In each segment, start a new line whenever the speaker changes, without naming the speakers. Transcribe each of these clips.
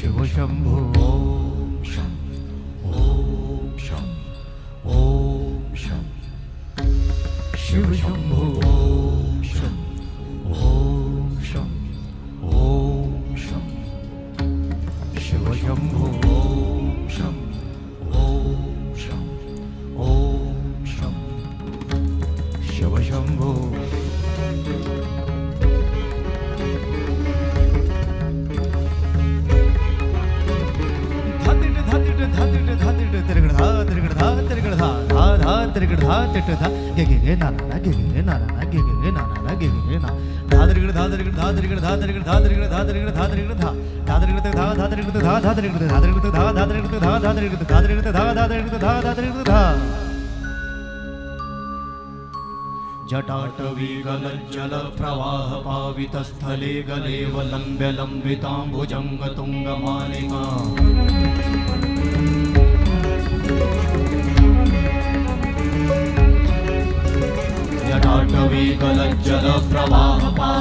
शिवशम्भो ॐ शं ॐ शं ॐ शं शिवशम्भो ॐ शं ॐ शं ॐ शं शिवशम्भो ॐ शं ॐ शं ॐ शं शिवशम्भो धा तिट धा तिट तिरगड़ धा तिरगड़ धा तिरगड़ धा धा धा तिरगड़ धा तिट धा गे गे गे ना धा तिरगड़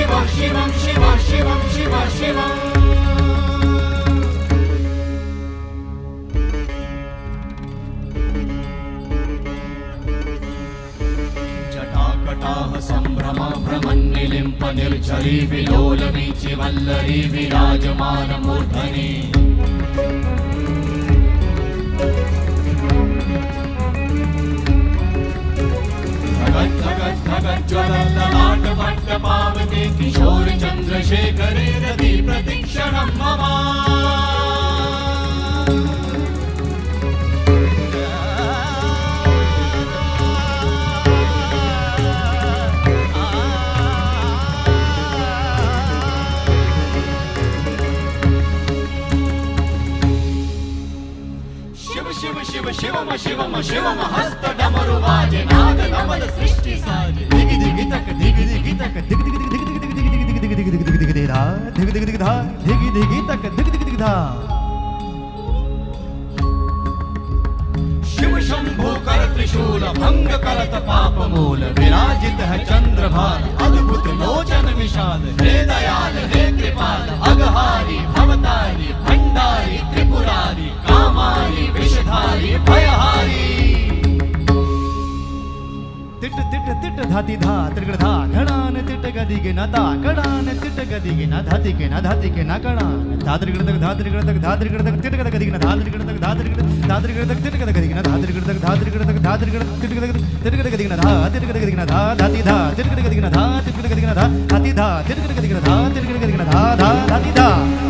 शिव शिवं शिव शिवं शिव शिवम् సంభ్రమ భ్రమన్నిలింప నిర్జరీ విలోల వీచి వల్లరీ విరాజమాన మూర్ధని किशोरचन्द्रशेखरे रति प्रतीक्षणं मम ಶಿವ ಶಿವಮ ಶಿವಮ ಶಿವಮ ಹಸ್ತ ಡಮರು ನಾಗ ನಮಲ ಸೃಷ್ಟಿ ಸಾಜೆ ದಿಗಿ ದಿಗಿ धिग धिग धिग धा धिग धिग तक धिग धिग धिग धा शिव शंभु कर त्रिशूल भंग करत पाप मूल विराजित है चंद्रभान अद्भुत लोचन विशाल हे दयाल हे कृपाल अगहार tit tit dhati dha trigra dha ghadan tit gadi ge na da ghadan tit gadi ge na dhati ke na dhati ke na ghadan dha trigra dha dha trigra dha dha trigra dha tit gadi ge na dha trigra dha dha trigra dha trigra dha tit gadi ge na dha trigra